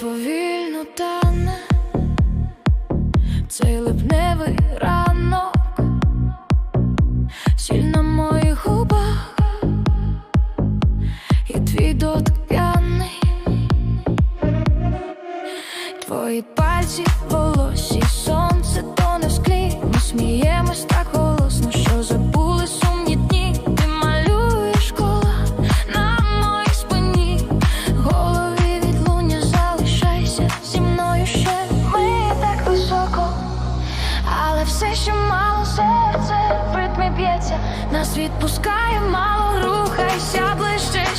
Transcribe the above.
повільно тане. Цей липневий ранок, сіль на моїх губах, і твій дотик п'яний, твої пальці, волосі, але все ще мало серце в ритмі б'ється, нас відпускає, мало рухайся ближче.